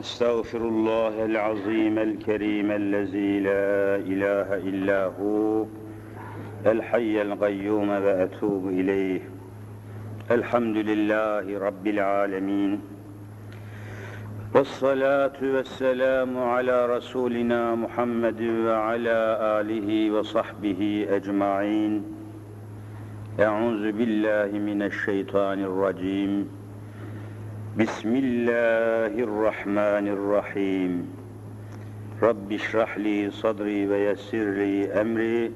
استغفر الله العظيم الكريم الذي لا إله إلا هو الحي القيوم وأتوب إليه. الحمد لله رب العالمين. والصلاة والسلام على رسولنا محمد وعلى آله وصحبه أجمعين. أعوذ بالله من الشيطان الرجيم. بسم الله الرحمن الرحيم. رب اشرح لي صدري ويسر لي أمري.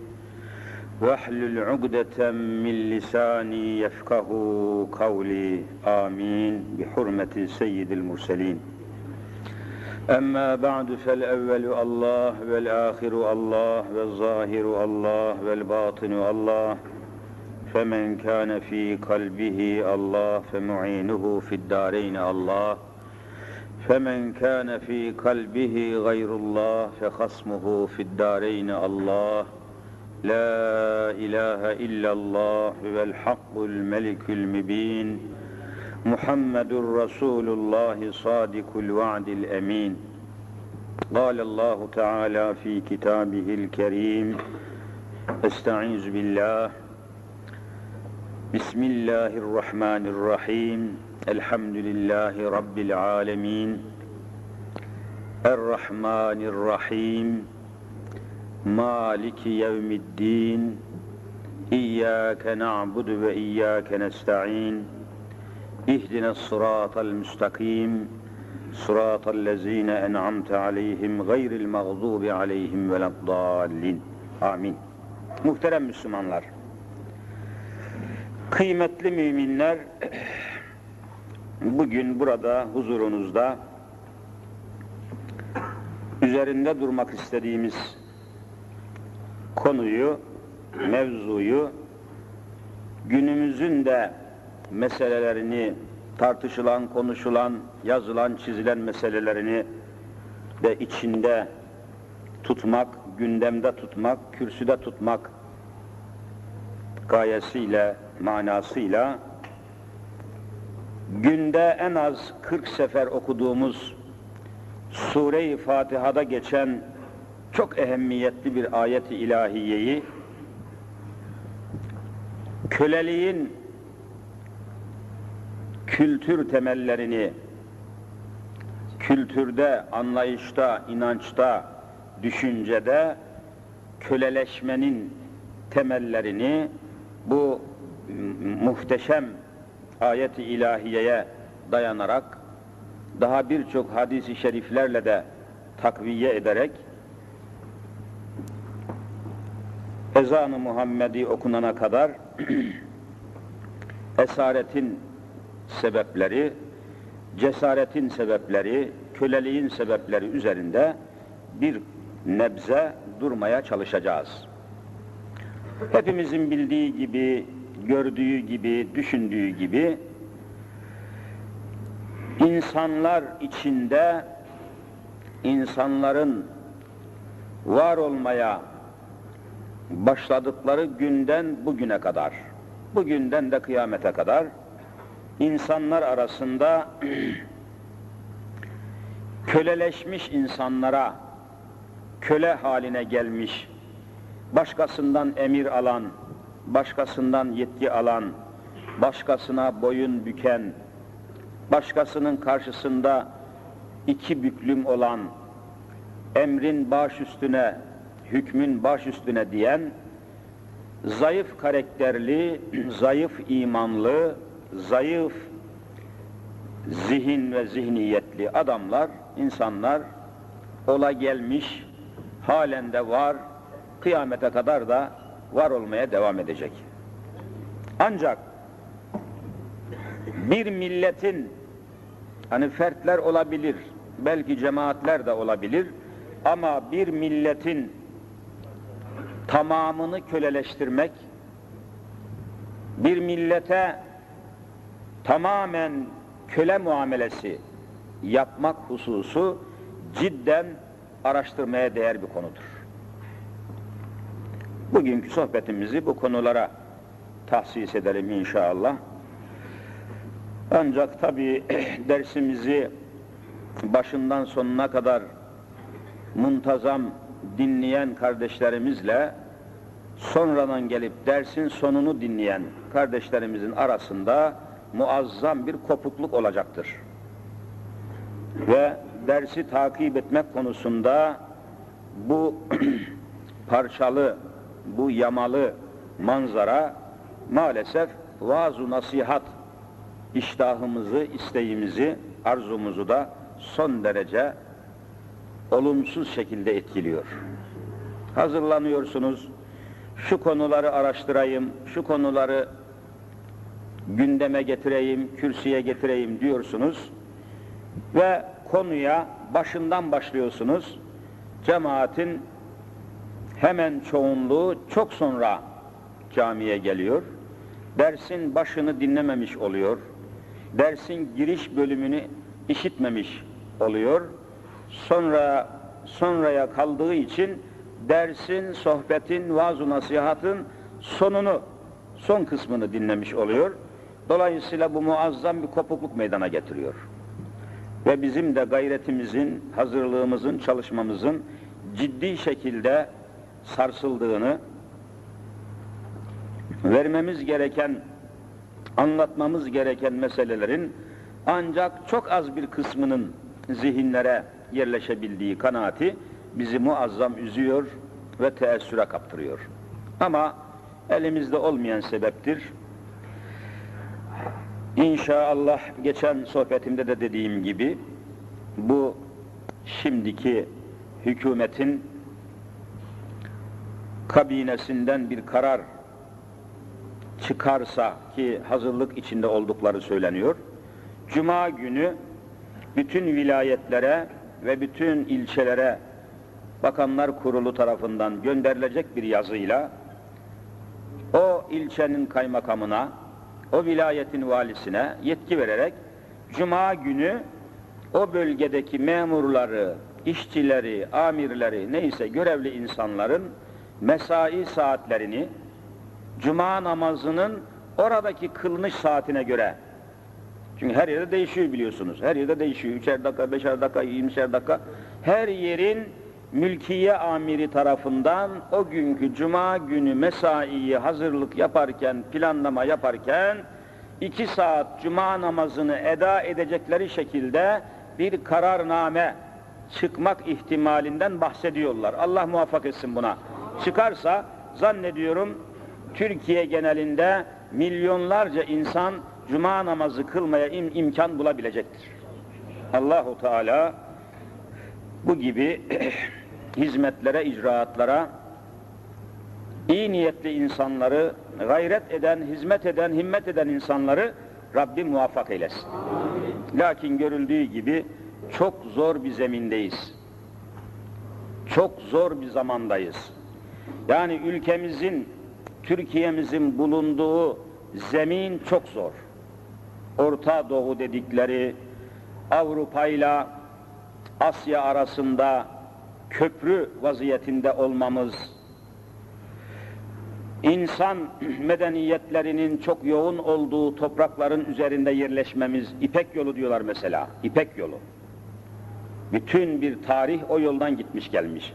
واحلل عقدة من لساني يفقه قولي. آمين. بحرمة سيد المرسلين. أما بعد فالأول الله والآخر الله والظاهر الله والباطن الله. فمن كان في قلبه الله فمعينه في الدارين الله. فمن كان في قلبه غير الله فخصمه في الدارين الله. لا إله إلا الله هو الحق الملك المبين. محمد رسول الله صادق الوعد الأمين. قال الله تعالى في كتابه الكريم أستعيذ بالله Bismillahirrahmanirrahim. Elhamdülillahi Rabbil alemin. Errahmanirrahim. Maliki yevmiddin. İyyâke na'budu ve iyyâke nesta'in. İhdine sıratal müstakim. Sıratal lezine en'amte aleyhim gayril mağdubi aleyhim veladdallin. Amin. Muhterem Müslümanlar. Kıymetli müminler, bugün burada huzurunuzda üzerinde durmak istediğimiz konuyu, mevzuyu günümüzün de meselelerini tartışılan, konuşulan, yazılan, çizilen meselelerini de içinde tutmak, gündemde tutmak, kürsüde tutmak gayesiyle, manasıyla günde en az 40 sefer okuduğumuz Sure-i Fatiha'da geçen çok ehemmiyetli bir ayet-i ilahiyeyi köleliğin kültür temellerini kültürde, anlayışta, inançta, düşüncede köleleşmenin temellerini bu muhteşem ayet-i ilahiyeye dayanarak daha birçok hadisi şeriflerle de takviye ederek ezan-ı Muhammedi okunana kadar esaretin sebepleri, cesaretin sebepleri, köleliğin sebepleri üzerinde bir nebze durmaya çalışacağız. Hepimizin bildiği gibi, gördüğü gibi, düşündüğü gibi insanlar içinde insanların var olmaya başladıkları günden bugüne kadar, bugünden de kıyamete kadar insanlar arasında köleleşmiş insanlara köle haline gelmiş başkasından emir alan, başkasından yetki alan, başkasına boyun büken, başkasının karşısında iki büklüm olan, emrin baş üstüne, hükmün baş üstüne diyen, zayıf karakterli, zayıf imanlı, zayıf zihin ve zihniyetli adamlar, insanlar ola gelmiş, halen de var, kıyamete kadar da var olmaya devam edecek. Ancak bir milletin hani fertler olabilir, belki cemaatler de olabilir ama bir milletin tamamını köleleştirmek, bir millete tamamen köle muamelesi yapmak hususu cidden araştırmaya değer bir konudur. Bugünkü sohbetimizi bu konulara tahsis edelim inşallah. Ancak tabi dersimizi başından sonuna kadar muntazam dinleyen kardeşlerimizle sonradan gelip dersin sonunu dinleyen kardeşlerimizin arasında muazzam bir kopukluk olacaktır. Ve dersi takip etmek konusunda bu parçalı, bu yamalı manzara maalesef vaaz nasihat iştahımızı, isteğimizi, arzumuzu da son derece olumsuz şekilde etkiliyor. Hazırlanıyorsunuz, şu konuları araştırayım, şu konuları gündeme getireyim, kürsüye getireyim diyorsunuz ve konuya başından başlıyorsunuz. Cemaatin hemen çoğunluğu çok sonra camiye geliyor. Dersin başını dinlememiş oluyor. Dersin giriş bölümünü işitmemiş oluyor. Sonra sonraya kaldığı için dersin, sohbetin, vaaz nasihatın sonunu, son kısmını dinlemiş oluyor. Dolayısıyla bu muazzam bir kopukluk meydana getiriyor. Ve bizim de gayretimizin, hazırlığımızın, çalışmamızın ciddi şekilde sarsıldığını, vermemiz gereken, anlatmamız gereken meselelerin ancak çok az bir kısmının zihinlere yerleşebildiği kanaati bizi muazzam üzüyor ve teessüre kaptırıyor. Ama elimizde olmayan sebeptir. İnşallah geçen sohbetimde de dediğim gibi bu şimdiki hükümetin kabinesinden bir karar çıkarsa ki hazırlık içinde oldukları söyleniyor. Cuma günü bütün vilayetlere ve bütün ilçelere Bakanlar Kurulu tarafından gönderilecek bir yazıyla o ilçenin kaymakamına, o vilayetin valisine yetki vererek Cuma günü o bölgedeki memurları, işçileri, amirleri neyse görevli insanların mesai saatlerini Cuma namazının oradaki kılınış saatine göre çünkü her yerde değişiyor biliyorsunuz. Her yerde değişiyor. Üçer dakika, beşer dakika, yirmişer dakika. Her yerin mülkiye amiri tarafından o günkü cuma günü mesaiyi hazırlık yaparken, planlama yaparken iki saat cuma namazını eda edecekleri şekilde bir kararname çıkmak ihtimalinden bahsediyorlar. Allah muvaffak etsin buna. Çıkarsa zannediyorum Türkiye genelinde milyonlarca insan cuma namazı kılmaya im imkan bulabilecektir. Allahu Teala bu gibi hizmetlere, icraatlara iyi niyetli insanları, gayret eden, hizmet eden, himmet eden insanları Rabbim muvaffak eylesin. Lakin görüldüğü gibi çok zor bir zemindeyiz. Çok zor bir zamandayız. Yani ülkemizin, Türkiye'mizin bulunduğu zemin çok zor. Orta Doğu dedikleri Avrupa ile Asya arasında köprü vaziyetinde olmamız, insan medeniyetlerinin çok yoğun olduğu toprakların üzerinde yerleşmemiz, İpek yolu diyorlar mesela, İpek yolu. Bütün bir tarih o yoldan gitmiş gelmiş.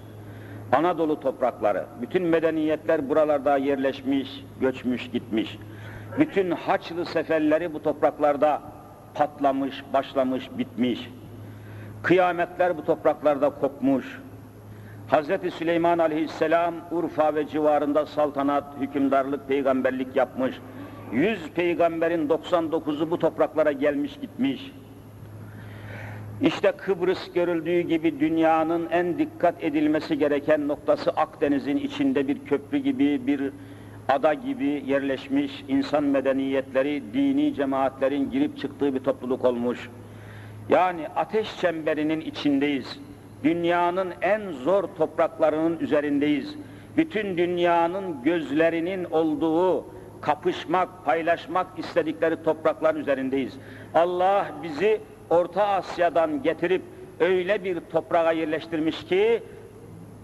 Anadolu toprakları, bütün medeniyetler buralarda yerleşmiş, göçmüş, gitmiş. Bütün Haçlı seferleri bu topraklarda patlamış, başlamış, bitmiş. Kıyametler bu topraklarda kopmuş. Hz. Süleyman aleyhisselam Urfa ve civarında saltanat, hükümdarlık, peygamberlik yapmış. Yüz peygamberin 99'u bu topraklara gelmiş gitmiş. İşte Kıbrıs görüldüğü gibi dünyanın en dikkat edilmesi gereken noktası Akdeniz'in içinde bir köprü gibi, bir ada gibi yerleşmiş insan medeniyetleri, dini cemaatlerin girip çıktığı bir topluluk olmuş. Yani ateş çemberinin içindeyiz. Dünyanın en zor topraklarının üzerindeyiz. Bütün dünyanın gözlerinin olduğu, kapışmak, paylaşmak istedikleri toprakların üzerindeyiz. Allah bizi Orta Asya'dan getirip öyle bir toprağa yerleştirmiş ki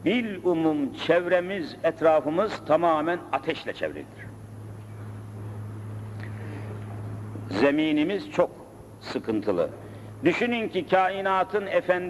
bil umum çevremiz, etrafımız tamamen ateşle çevrilidir. Zeminimiz çok sıkıntılı. Düşünün ki kainatın efendi